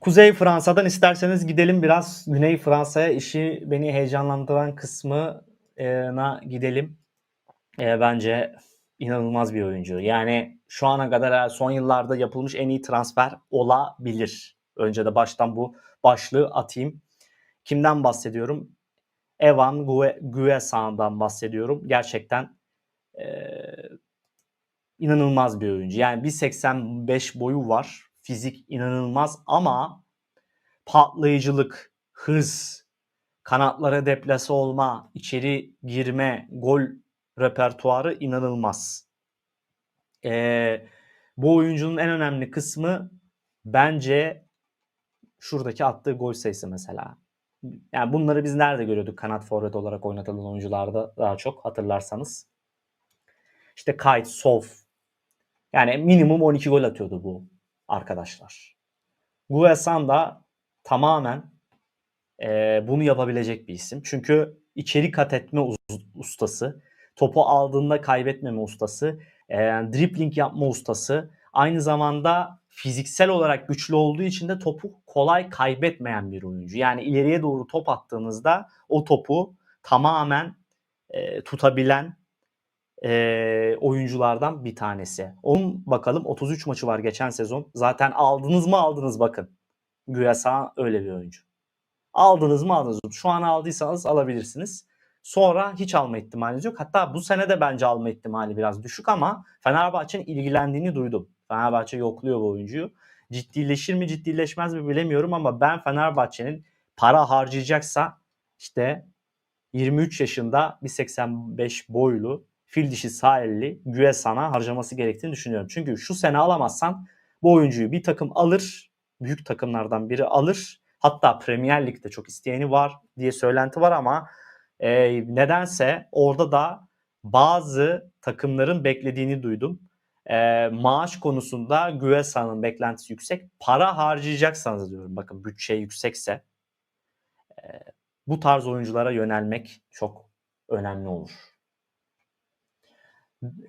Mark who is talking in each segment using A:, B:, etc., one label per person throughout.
A: Kuzey Fransa'dan isterseniz gidelim biraz Güney Fransa'ya. İşi beni heyecanlandıran kısmına gidelim. Eee, bence inanılmaz bir oyuncu. Yani şu ana kadar son yıllarda yapılmış en iyi transfer olabilir. Önce de baştan bu başlığı atayım. Kimden bahsediyorum? Evan Gue Guesan'dan bahsediyorum. Gerçekten eee, inanılmaz bir oyuncu. Yani 1.85 boyu var. Fizik inanılmaz ama patlayıcılık, hız, kanatlara deplase olma, içeri girme, gol repertuarı inanılmaz. Eee, bu oyuncunun en önemli kısmı bence şuradaki attığı gol sayısı mesela. Yani bunları biz nerede görüyorduk kanat forvet olarak oynatılan oyuncularda daha çok hatırlarsanız. İşte Kite, Sof. Yani minimum 12 gol atıyordu bu arkadaşlar. Guesan da tamamen eee, bunu yapabilecek bir isim. Çünkü içeri kat etme ustası, topu aldığında kaybetmeme ustası, eee dribbling yapma ustası, aynı zamanda fiziksel olarak güçlü olduğu için de topu kolay kaybetmeyen bir oyuncu. Yani ileriye doğru top attığınızda o topu tamamen eee, tutabilen eee, oyunculardan bir tanesi. Onun bakalım 33 maçı var geçen sezon. Zaten aldınız mı aldınız bakın. Güyasa öyle bir oyuncu. Aldınız mı aldınız. Şu an aldıysanız alabilirsiniz. Sonra hiç alma ihtimaliniz yok. Hatta bu sene de bence alma ihtimali biraz düşük ama Fenerbahçe'nin ilgilendiğini duydum. Fenerbahçe yokluyor bu oyuncuyu. Ciddileşir mi ciddileşmez mi bilemiyorum ama ben Fenerbahçe'nin para harcayacaksa işte 23 yaşında 1.85 boylu fil dişi sahilli Güesan'a harcaması gerektiğini düşünüyorum. Çünkü şu sene alamazsan bu oyuncuyu bir takım alır, büyük takımlardan biri alır. Hatta Premier Lig'de çok isteyeni var diye söylenti var ama e, nedense orada da bazı takımların beklediğini duydum. E, maaş konusunda Güesan'ın beklentisi yüksek. Para harcayacaksanız diyorum bakın bütçe yüksekse e, bu tarz oyunculara yönelmek çok önemli olur.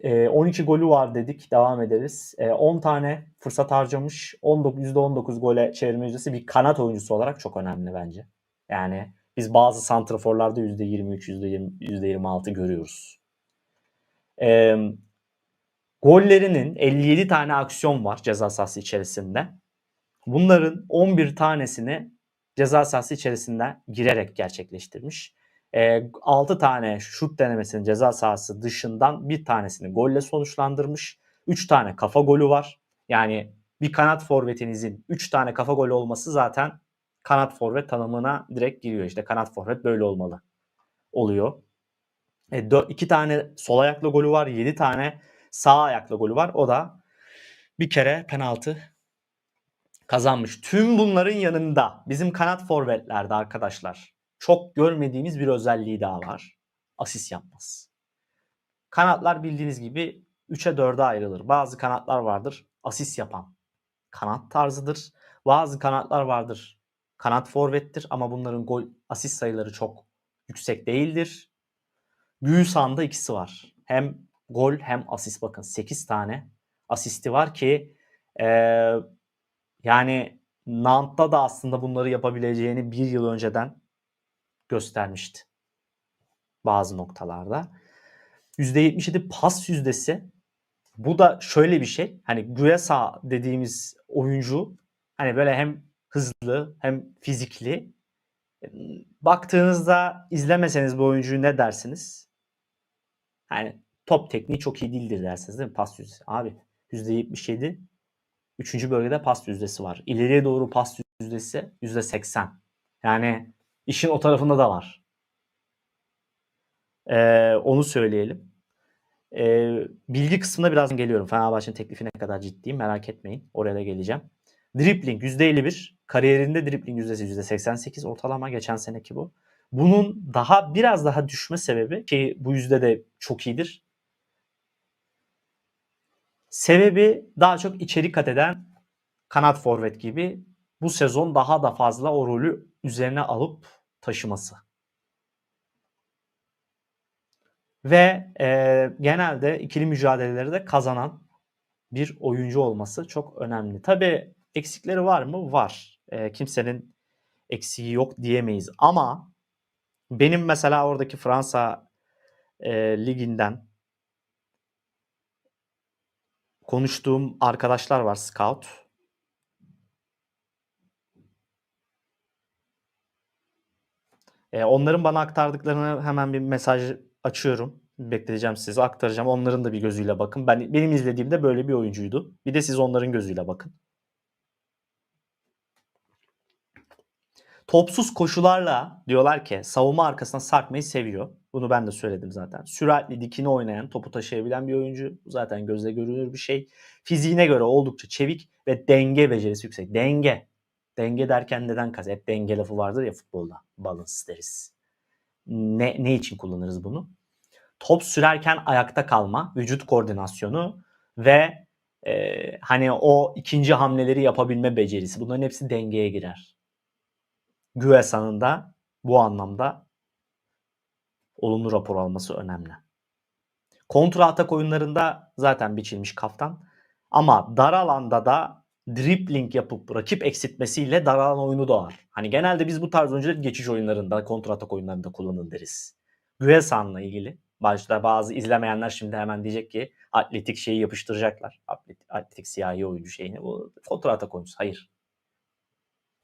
A: E, 12 golü var dedik. Devam ederiz. E, 10 tane fırsat harcamış. 19, %19 gole çevirme yüzdesi bir kanat oyuncusu olarak çok önemli bence. Yani biz bazı santraforlarda %23, %20, %26 görüyoruz. E, gollerinin 57 tane aksiyon var ceza sahası içerisinde. Bunların 11 tanesini ceza sahası içerisinde girerek gerçekleştirmiş. E, 6 tane şut denemesinin ceza sahası dışından bir tanesini golle sonuçlandırmış. 3 tane kafa golü var. Yani bir kanat forvetinizin 3 tane kafa golü olması zaten kanat forvet tanımına direkt giriyor. İşte kanat forvet böyle olmalı oluyor. 2 tane sol ayaklı golü var. 7 tane sağ ayaklı golü var. O da bir kere penaltı kazanmış. Tüm bunların yanında bizim kanat forvetlerde arkadaşlar çok görmediğimiz bir özelliği daha var. Asist yapmaz. Kanatlar bildiğiniz gibi 3'e 4'e ayrılır. Bazı kanatlar vardır asist yapan kanat tarzıdır. Bazı kanatlar vardır kanat forvettir ama bunların gol asist sayıları çok yüksek değildir. Gülsan'da ikisi var. Hem gol hem asist bakın 8 tane asisti var ki ee, yani Nant'ta da aslında bunları yapabileceğini bir yıl önceden göstermişti. Bazı noktalarda. %77 pas yüzdesi. Bu da şöyle bir şey. Hani Güesa dediğimiz oyuncu hani böyle hem hızlı hem fizikli. Baktığınızda izlemeseniz bu oyuncuyu ne dersiniz? Hani top tekniği çok iyi değildir dersiniz değil mi? Pas yüzdesi. Abi %77 Üçüncü bölgede pas yüzdesi var. İleriye doğru pas yüzdesi %80. Yani işin o tarafında da var. Ee, onu söyleyelim. Ee, bilgi kısmına birazdan geliyorum. Fenerbahçe'nin teklifi ne kadar ciddiyim merak etmeyin. Oraya da geleceğim. Dribbling %51. Kariyerinde dribbling yüzdesi %88 ortalama. Geçen seneki bu. Bunun daha biraz daha düşme sebebi ki bu yüzde de çok iyidir. Sebebi daha çok içeri kat eden kanat forvet gibi bu sezon daha da fazla o rolü üzerine alıp taşıması. Ve e, genelde ikili mücadeleleri de kazanan bir oyuncu olması çok önemli. Tabi eksikleri var mı? Var. e, kimsenin eksiği yok diyemeyiz. Ama benim mesela oradaki Fransa e, liginden konuştuğum arkadaşlar var scout. E, onların bana aktardıklarını hemen bir mesaj açıyorum. Bekleteceğim size aktaracağım. Onların da bir gözüyle bakın. Ben benim izlediğimde böyle bir oyuncuydu. Bir de siz onların gözüyle bakın. Topsuz koşularla diyorlar ki savunma arkasına sarkmayı seviyor. Bunu ben de söyledim zaten. Süratli dikini oynayan, topu taşıyabilen bir oyuncu. Zaten gözle görünür bir şey. Fiziğine göre oldukça çevik ve denge becerisi yüksek. Denge. Denge derken neden kaz? Hep denge lafı vardır ya futbolda. Balance deriz. Ne, ne için kullanırız bunu? Top sürerken ayakta kalma, vücut koordinasyonu ve e, hani o ikinci hamleleri yapabilme becerisi. Bunların hepsi dengeye girer. Güvesan'ın da bu anlamda olumlu rapor alması önemli. Kontra atak oyunlarında zaten biçilmiş kaftan. Ama dar alanda da dribbling yapıp rakip eksiltmesiyle dar alan oyunu doğar. Hani genelde biz bu tarz oyuncuları geçiş oyunlarında, kontra atak oyunlarında kullanın deriz. Güvesan'la ilgili başta bazı izlemeyenler şimdi hemen diyecek ki atletik şeyi yapıştıracaklar. Atletik, atletik siyahi oyuncu şeyini. Bu kontra atak oyuncusu. Hayır.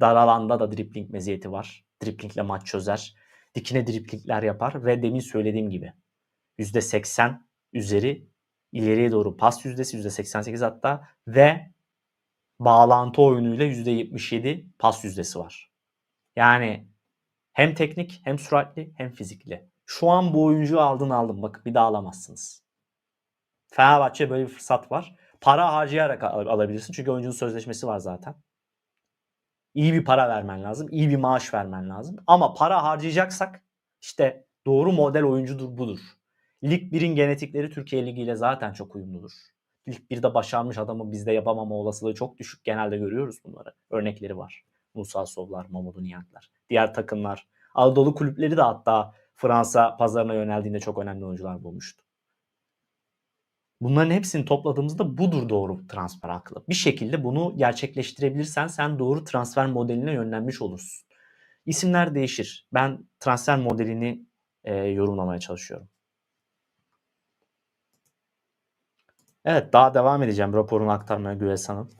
A: Dar alanda da dribbling meziyeti var. Dribblingle maç çözer. Dikine driblingler yapar ve demin söylediğim gibi %80 üzeri ileriye doğru pas yüzdesi %88 hatta ve bağlantı oyunuyla %77 pas yüzdesi var. Yani hem teknik hem süratli hem fizikli. Şu an bu oyuncuyu aldın aldın. Bakın bir daha alamazsınız. Fenerbahçe böyle bir fırsat var. Para harcayarak al- alabilirsin. Çünkü oyuncunun sözleşmesi var zaten. İyi bir para vermen lazım. iyi bir maaş vermen lazım. Ama para harcayacaksak işte doğru model oyuncudur budur. Lig 1'in genetikleri Türkiye Ligi ile zaten çok uyumludur. Lig 1'de başarmış adamı bizde yapamama olasılığı çok düşük. Genelde görüyoruz bunları. Örnekleri var. Musa Sovlar, Mamadou Niang'lar. Diğer takımlar. Anadolu kulüpleri de hatta Fransa pazarına yöneldiğinde çok önemli oyuncular bulmuştu. Bunların hepsini topladığımızda budur doğru transfer aklı. Bir şekilde bunu gerçekleştirebilirsen sen doğru transfer modeline yönlenmiş olursun. İsimler değişir. Ben transfer modelini e, yorumlamaya çalışıyorum. Evet daha devam edeceğim raporunu aktarmaya Güvesan'ın.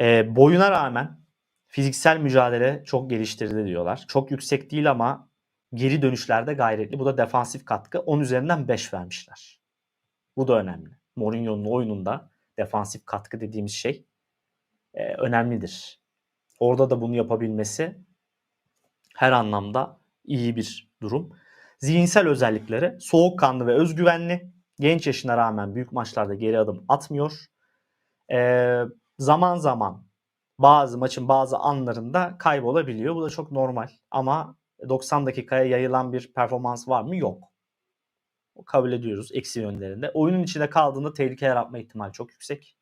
A: E, boyuna rağmen fiziksel mücadele çok geliştirdi diyorlar. Çok yüksek değil ama geri dönüşlerde gayretli. Bu da defansif katkı. 10 üzerinden 5 vermişler. Bu da önemli. Mourinho'nun oyununda defansif katkı dediğimiz şey e, önemlidir. Orada da bunu yapabilmesi her anlamda iyi bir durum. Zihinsel özellikleri soğukkanlı ve özgüvenli. Genç yaşına rağmen büyük maçlarda geri adım atmıyor. E, zaman zaman bazı maçın bazı anlarında kaybolabiliyor. Bu da çok normal. Ama 90 dakikaya yayılan bir performans var mı? Yok. Kabul ediyoruz eksi yönlerinde. Oyunun içinde kaldığında tehlike yaratma ihtimali çok yüksek.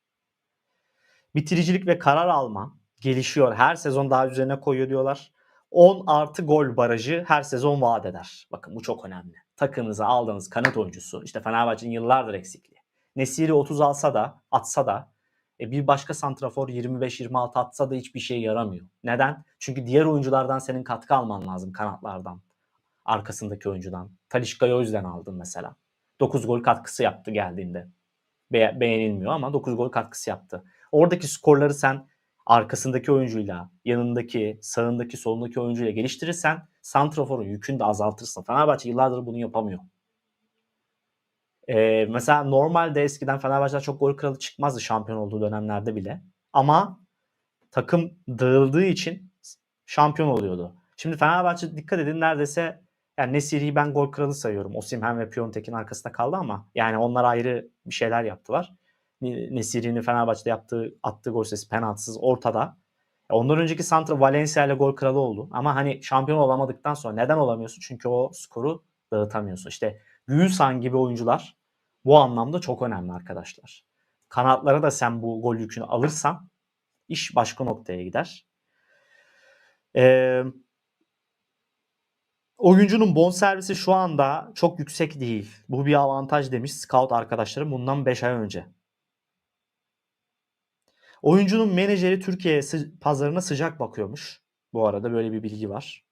A: Bitiricilik ve karar alma gelişiyor. Her sezon daha üzerine koyuyor diyorlar. 10 artı gol barajı her sezon vaat eder. Bakın bu çok önemli. Takımınıza aldığınız kanat oyuncusu işte Fenerbahçe'nin yıllardır eksikliği. Nesiri 30 alsa da atsa da e, bir başka santrafor 25-26 atsa da hiçbir şey yaramıyor. Neden? Çünkü diğer oyunculardan senin katkı alman lazım kanatlardan. Arkasındaki oyuncudan. Talişka'yı o yüzden aldın mesela. 9 gol katkısı yaptı geldiğinde. Be- beğenilmiyor ama 9 gol katkısı yaptı. Oradaki skorları sen arkasındaki oyuncuyla, yanındaki, sağındaki, solundaki oyuncuyla geliştirirsen santraforun yükünü de azaltırsın. Fenerbahçe yıllardır bunu yapamıyor. Ee, mesela normalde eskiden Fenerbahçe'den çok gol kralı çıkmazdı şampiyon olduğu dönemlerde bile. Ama takım dağıldığı için şampiyon oluyordu. Şimdi Fenerbahçe dikkat edin neredeyse yani Nesiri'yi ben gol kralı sayıyorum. Osimhen ve Piontek'in arkasında kaldı ama yani onlar ayrı bir şeyler yaptılar. Nesiri'nin Fenerbahçe'de yaptığı attığı gol sayısı penaltısız ortada. Ondan önceki Santra Valencia ile gol kralı oldu. Ama hani şampiyon olamadıktan sonra neden olamıyorsun? Çünkü o skoru dağıtamıyorsun. İşte Gülsan gibi oyuncular bu anlamda çok önemli arkadaşlar. Kanatlara da sen bu gol yükünü alırsan iş başka noktaya gider. Ee, oyuncunun bonservisi şu anda çok yüksek değil. Bu bir avantaj demiş scout arkadaşlarım bundan 5 ay önce. Oyuncunun menajeri Türkiye pazarına sıcak bakıyormuş. Bu arada böyle bir bilgi var.